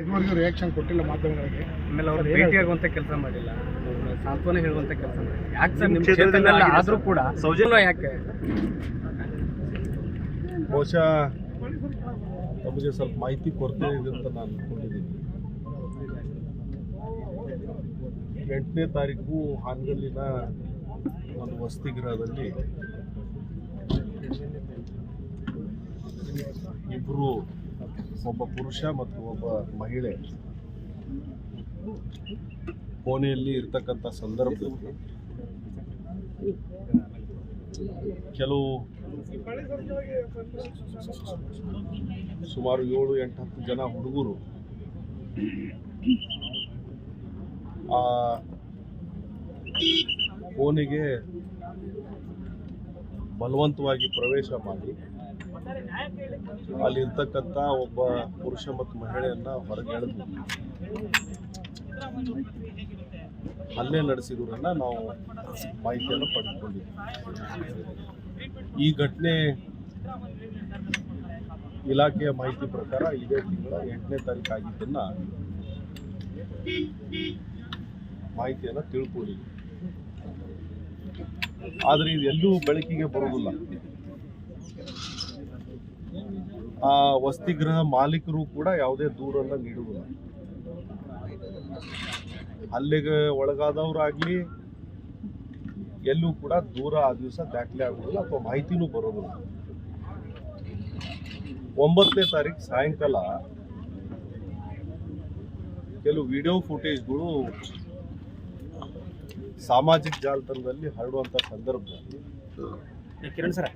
ಇದುವರೆಗೂ ರಿಯಾಕ್ಷನ್ ಕೊಟ್ಟಿಲ್ಲ ಮಾಧ್ಯಮಗಳಿಗೆ. ಆಮೇಲೆ ಅವ್ರು ಭೇಟಿಯಾಗುವಂತ ಕೆಲಸ ಮಾಡಿಲ್ಲ. ಸಾಂತ್ವನ ಹೇಳುವಂತ ಕೆಲಸ ಮಾಡಿಲ್ಲ. ಯಾಕೆ ಸರ್ ನಿಮ್ಮ ಕ್ಷೇತ್ರದಲ್ಲಿ ಆದ್ರೂ ಕೂಡ ಸೌಜನ್ಯ ಯಾಕೆ? ಬಹುಶಃ ತಮಗೆ ಸ್ವಲ್ಪ ಮಾಹಿತಿ ಕೊರತೆ ಇದೆ ಅಂತ ನಾನು ಅನ್ಕೊಂಡಿದ್ದೀನಿ. ಎಂಟನೇ ತಾರೀಕು ಹಾನಗಲ್ಲಿನ ಒಂದು ವಸತಿ ಗೃಹದಲ್ಲಿ ಇಬ್ಬರು ಒಬ್ಬ ಪುರುಷ ಮತ್ತು ಒಬ್ಬ ಮಹಿಳೆ ಕೋಣೆಯಲ್ಲಿ ಇರ್ತಕ್ಕಂಥ ಸಂದರ್ಭದಲ್ಲಿ ಕೆಲವು ಸುಮಾರು ಏಳು, ಎಂಟು, ಹತ್ತು ಜನ ಹುಡುಗರು ಆ ಕೋಣೆಗೆ ಬಲವಂತವಾಗಿ ಪ್ರವೇಶ ಮಾಡಿ ಅಲ್ಲಿರ್ತಕ್ಕಂಥ ಒಬ್ಬ ಪುರುಷ ಮತ್ತು ಮಹಿಳೆಯನ್ನ ಹೊರಗೆ ಎಳೆದು ಹಲ್ಲೆ ನಡೆಸಿರೋರನ್ನ ನಾವು ಮಾಹಿತಿಯನ್ನು ಪಡೆದುಕೊಂಡಿದ್ದೀವಿ. ಈ ಘಟನೆ ಇಲಾಖೆಯ ಮಾಹಿತಿ ಪ್ರಕಾರ ಇದೇ ತಿಂಗಳ ಎಂಟನೇ ತಾರೀಕು ಆಗಿದ್ದನ್ನ ಮಾಹಿತಿಯನ್ನು ತಿಳ್ಕೊಂಡಿದ್ದೀವಿ. ಆದರೆ ಇದೆಲ್ಲೂ ಬೆಳಕಿಗೆ ಬರುವುದಿಲ್ಲ. ಆ ವಸತಿ ಗೃಹ ಮಾಲೀಕರು ಕೂಡ ಯಾವುದೇ ದೂರನ್ನ ನೀಡುವುದಿಲ್ಲ. ಅಲ್ಲಿಗೆ ಒಳಗಾದವರಾಗ್ಲಿ, ಎಲ್ಲೂ ಕೂಡ ದೂರ ಆ ದಿವಸ ದಾಖಲೆ ಆಗುವುದಿಲ್ಲ ಅಥವಾ ಮಾಹಿತಿನೂ ಬರೋದಿಲ್ಲ ಒಂಬತ್ತನೇ ತಾರೀಕು ಸಾಯಂಕಾಲ ಕೆಲವು ವಿಡಿಯೋ ಫುಟೇಜ್ಗಳು ಸಾಮಾಜಿಕ ಜಾಲತಾಣದಲ್ಲಿ ಹರಡುವಂತ ಸಂದರ್ಭದಲ್ಲಿ ಕಿರಣ್ ಸರ್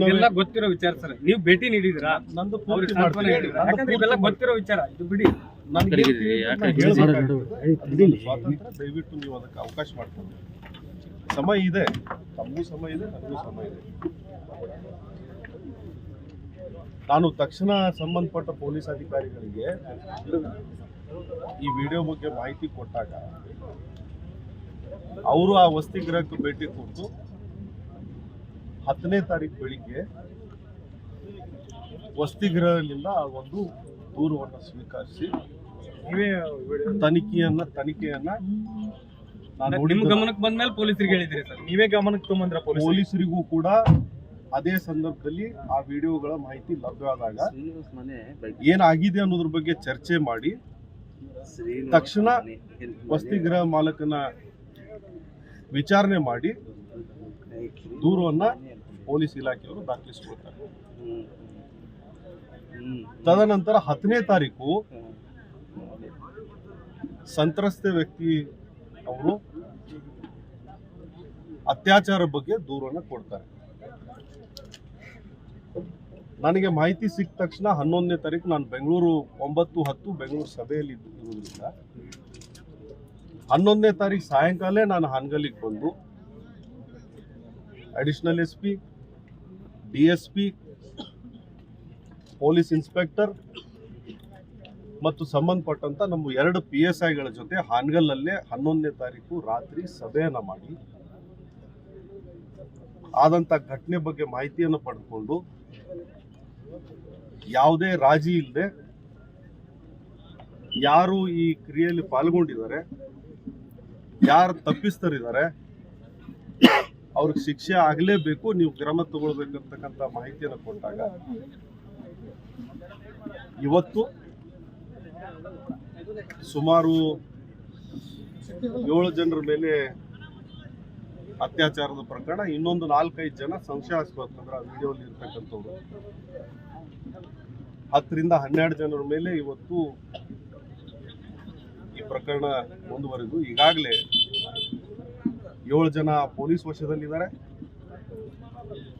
ಇದೆಲ್ಲ ಗೊತ್ತಿರೋ ವಿಚಾರ ಸರ್. ನೀವು ಭೇಟಿ ನೀಡಿದಿರಾ ನಂದು ಪೂರ್ತಿ ಮಾಡ್ತೀನಿ. ಯಾಕಂದ್ರೆ ಪೂರ್ತಿ ಗೊತ್ತಿರೋ ವಿಚಾರ. ಇದು ಬಿಡಿ. ನನ್ಗೆ ಸ್ವಾತಂತ್ರ್ಯ ದಯವಿಟ್ಟು ನೀವು ಅದಕ್ಕೆ ಅವಕಾಶ ಮಾಡ್ಕೊಂಡು ಸಮಯ ಇದೆ. ತಮಗೂ ಸಮಯ ಇದೆ ನನಗೂ ಸಮಯ ಇದೆ. ನಾನು ತಕ್ಷಣ ಸಂಬಂಧಪಟ್ಟ ಪೊಲೀಸ್ ಅಧಿಕಾರಿಗಳಿಗೆ ಈ ವಿಡಿಯೋ ಬಗ್ಗೆ ಮಾಹಿತಿ ಕೊಟ್ಟಾಗ ಅವರು ಆ ವಸ್ತಿ ಗೃಹಕ್ಕೆ ಭೇಟಿ ಕೊಟ್ಟು ಹತ್ತನೇ ತಾರೀಕು ಬೆಳಿಗ್ಗೆ ವಸತಿ ಗೃಹದಿಂದ ಆ ಒಂದು ದೂರವನ್ನು ಸ್ವೀಕರಿಸಿ ನೀವೇ ತನಿಖೆಯನ್ನ ತನಿಖೆಯನ್ನ ನಾನು ನಿಮ್ ನೋಡಿದ್ದು ಗಮನಕ್ಕೆ ಬಂದ್ಮೇಲೆ ಪೊಲೀಸರಿಗೆ ಹೇಳಿದ್ರೆ ಸರ್. ನೀವೇ ಗಮನಕ್ಕೆ ತೊಗೊಂಬಂದ್ರ ಪೊಲೀಸರಿಗೂ? ಕೂಡ ಅದೇ ಸಂದರ್ಭದಲ್ಲಿ ಆ ವಿಡಿಯೋಗಳ ಮಾಹಿತಿ ಲಭ್ಯವಾದಾಗ ಏನಾಗಿದೆ ಅನ್ನೋದ್ರ ಬಗ್ಗೆ ಚರ್ಚೆ ಮಾಡಿ ತಕ್ಷಣ ವಸತಿ ಗೃಹ ಮಾಲಕನ ವಿಚಾರಣೆ ಮಾಡಿ ದೂರವನ್ನ ಪೊಲೀಸ್ ಇಲಾಖೆಯವರು ದಾಖಲಿಸಿಕೊಳ್ತಾರೆ ತದನಂತರ ಹತ್ತನೇ ತಾರೀಕು ಸಂತ್ರಸ್ತ ವ್ಯಕ್ತಿ ಅವರು ಅತ್ಯಾಚಾರ ಬಗ್ಗೆ ದೂರನ್ನ ಕೊಡ್ತಾರೆ. ನನಗೆ ಮಾಹಿತಿ ಸಿಕ್ಕ ತಕ್ಷಣ ಹನ್ನೊಂದನೇ ತಾರೀಕು ನಾನು ಬೆಂಗಳೂರು ಒಂಬತ್ತು ಹತ್ತು ಬೆಂಗಳೂರು ಸಭೆಯಲ್ಲಿ ಇರುವುದರಿಂದ ಹನ್ನೊಂದನೇ ತಾರೀಕು ಸಾಯಂಕಾಲ ನಾನು ಹನ್ಗಲಿಗೆ ಬಂದು additional S P D S P police inspector ಮತ್ತು ಸಂಬಂಧಪಟ್ಟಂತ ನಮ್ಮ ಎರಡು ಪಿ ಎಸ್ ಐಗಳ ಜೊತೆ ಹಾನಗಲ್ನಲ್ಲೇ ಹನ್ನೊಂದನೇ ತಾರೀಕು ರಾತ್ರಿ ಸಭೆಯನ್ನು ಮಾಡಿ, ಆದಂತ ಘಟನೆ ಬಗ್ಗೆ ಮಾಹಿತಿಯನ್ನು ಪಡೆದುಕೊಂಡು ಯಾವುದೇ ರಾಜಿ ಇಲ್ಲದೆ ಯಾರು ಈ ಕ್ರಿಯೆಯಲ್ಲಿ ಪಾಲ್ಗೊಂಡಿದ್ದಾರೆ, ಯಾರು ತಪ್ಪಿಸ್ತರಿದ್ದಾರೆ ಅವ್ರಿಗೆ ಶಿಕ್ಷೆ ಆಗಲೇಬೇಕು, ನೀವು ಕ್ರಮ ತಗೊಳ್ಬೇಕಂತಕ್ಕಂಥ ಮಾಹಿತಿಯನ್ನು ಕೊಟ್ಟಾಗ ಇವತ್ತು ಸುಮಾರು ಏಳು ಜನರ ಮೇಲೆ ಅತ್ಯಾಚಾರದ ಪ್ರಕರಣ, ಇನ್ನೊಂದು ನಾಲ್ಕೈದು ಜನ ಸಂಶಯಾಸ್ಪದ ಅಂದ್ರೆ ಆ ವಿಡಿಯೋಲಿ ಇರ್ತಕ್ಕಂಥವ್ರು. ಹತ್ತರಿಂದ ಹನ್ನೆರಡು ಜನರ ಮೇಲೆ ಇವತ್ತು ಈ ಪ್ರಕರಣ ಮುಂದುವರೆದು. ಈಗಾಗಲೇ ಏಳು ಜನ ಪೊಲೀಸ್ ವಶದಲ್ಲಿದ್ದಾರೆ.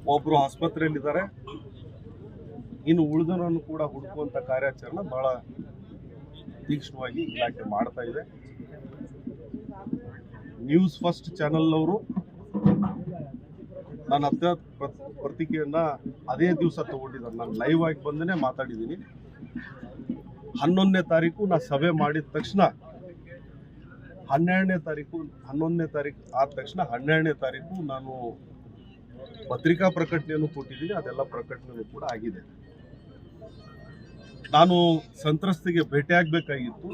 ಒಬ್ಬರು ಆಸ್ಪತ್ರೆಯಲ್ಲಿದ್ದಾರೆ. ಇನ್ನು ಉಳಿದನನ್ನು ಕೂಡ ಹುಡುಕುವಂತ ಕಾರ್ಯಾಚರಣೆ ಬಹಳ ತೀಕ್ಷ್ಣವಾಗಿ ಇಲಾಖೆ ಮಾಡ್ತಾ ಇದೆ. ನ್ಯೂಸ್ ಫಸ್ಟ್ ಚಾನಲ್ನವರು ನಾನು ನನ್ನ ಹತ್ರ ಪ್ರ- ಅದೇ ದಿವಸ ತಗೊಂಡಿದ್ದಾರೆ. ನಾನು ಲೈವ್ ಆಗಿ ಬಂದೇ ಮಾತಾಡಿದ್ದೀನಿ. ಹನ್ನೊಂದನೇ ತಾರೀಕು ನಾ ಸಭೆ ಮಾಡಿದ ತಕ್ಷಣ ಹನ್ನೆರಡನೇ ತಾರೀಕು, ಹನ್ನೊಂದನೇ ತಾರೀಕು ಆದ ತಕ್ಷಣ ಹನ್ನೆರಡನೇ ತಾರೀಕು ನಾನು ಪತ್ರಿಕಾ ಪ್ರಕಟಣೆಯನ್ನು ಕೊಟ್ಟಿದ್ದೀನಿ, ಅದೆಲ್ಲ ಪ್ರಕಟಣೆಯೂ ಕೂಡ ಆಗಿದೆ. ನಾನು ಸಂತ್ರಸ್ತಿಗೆ ಭೇಟಿಯಾಗಬೇಕಾಗಿತ್ತು.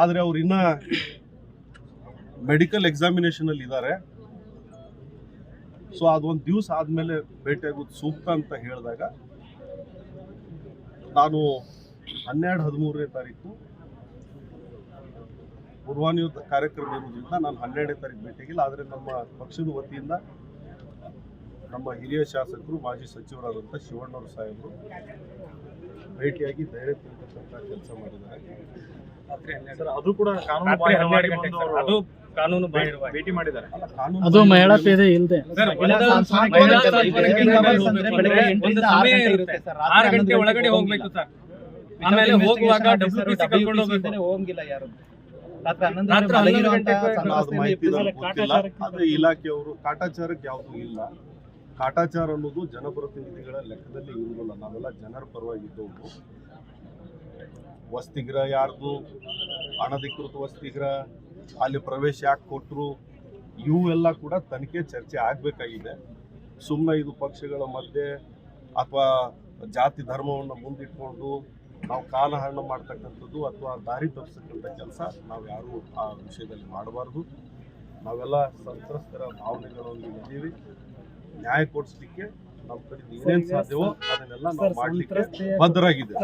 ಆದರೆ ಅವ್ರು ಇನ್ನ ಮೆಡಿಕಲ್ ಎಕ್ಸಾಮಿನೇಷನ್ ಅಲ್ಲಿ ಇದ್ದಾರೆ. ಸೊ ಅದೊಂದು ದಿವಸ ಆದ್ಮೇಲೆ ಭೇಟಿಯಾಗೋದು ಸೂಕ್ತ ಅಂತ ಹೇಳಿದಾಗ ನಾನು ಹನ್ನೆರಡು ಹದಿಮೂರನೇ ತಾರೀಕು ಪೂರ್ವಾನಿಯುದ್ಧ ಕಾರ್ಯಕ್ರಮ ಇರುವುದರಿಂದ ನಾನು ಹನ್ನೆರಡನೇ ತಾರೀಕು ಭೇಟಿಯಾಗಿಲ್ಲ ಆದರೆ ನಮ್ಮ ಪಕ್ಷದ ವತಿಯಿಂದ ನಮ್ಮ ಹಿರಿಯ ಶಾಸಕರು ಮಾಜಿ ಸಚಿವರಾದಂಥ ಶಿವಣ್ಣವರು ಸಾಹೇಬರು ಭೇಟಿಯಾಗಿ ಧೈರ್ಯ ತುಂಬತಕ್ಕಂಥ ಕೆಲಸ ಮಾಡಿದ್ದಾರೆ. ಅದು ಕೂಡ. ಅದು ಕಾನೂನು ಭೇಟಿ ಮಾಡಿದ್ದಾರೆ. ಅಲ್ಲ, ಕಾನೂನು ಅದು ಮಹಿಳಾ ಪೇದೆ ಇಲ್ಲದೆ ಆರು ಸಮಯ ಗಂಟೆ ಇರುತ್ತೆ. ಇರುತ್ತೆ ಸರ್. ರಾತ್ರಿ ಗಂಟೆ ಒಳಗಡೆ ಹೋಗ್ಬೇಕು ಸರ್. ಆಮೇಲೆ ಹೋಗುವಾಗ ಡಬ್ಲ್ಯೂ ಪಿ ಸಿ officer, ಕರ್ಕೊಂಡು ಹೋಗ್ಬೇಕು. ಇಂದನೇ ಯಾರು. ಆದ್ರೆ ಇಲಾಖೆಯವರು ಕಾಟಾಚಾರಕ್ಕೆ ಯಾವುದು ಇಲ್ಲ. ಕಾಟಾಚಾರ ಅನ್ನೋದು ಜನಪ್ರತಿನಿಧಿಗಳ ಲೆಕ್ಕದಲ್ಲಿ ಇರುವುದಿಲ್ಲ ನಾವೆಲ್ಲ ಜನರ ಪರವಾಗಿದ್ದವರು ವಸ್ತಿಗ್ರ ಯಾರ್ದು? ಅನಧಿಕೃತ ವಸ್ತಿಗ್ರ ಅಲ್ಲಿ ಪ್ರವೇಶ ಯಾಕೆ ಕೊಟ್ಟರು ಇವು ಎಲ್ಲ ಕೂಡ ತನಿಖೆ ಚರ್ಚೆ ಆಗಬೇಕಾಗಿದೆ. ಸುಮ್ಮನೆ ಇದು ಪಕ್ಷಗಳ ಮಧ್ಯೆ ಅಥವಾ ಜಾತಿ ಧರ್ಮವನ್ನು ಮುಂದಿಟ್ಕೊಂಡು ನಾವು ಕಾಲಹರಣ ಮಾಡ್ತಕ್ಕಂಥದ್ದು ಅಥವಾ ದಾರಿ ತಪ್ಪಿಸ್ತಕ್ಕಂಥ ಕೆಲಸ ನಾವು ಯಾರೂ ಆ ವಿಷಯದಲ್ಲಿ ಮಾಡಬಾರ್ದು. ನಾವೆಲ್ಲ ಸಂತ್ರಸ್ತರ ಭಾವನೆಗಳೊಂದಿಗೆ ಇದ್ದೀವಿ. ನ್ಯಾಯ ಕೊಡಿಸ್ಲಿಕ್ಕೆ ನಮ್ಮ ಕಡೆ ಏನೇನು ಸಾಧ್ಯವೋ ಅದನ್ನೆಲ್ಲ ನಾವು ಮಾಡಲಿಕ್ಕೆ ಬದ್ಧರಾಗಿದೆ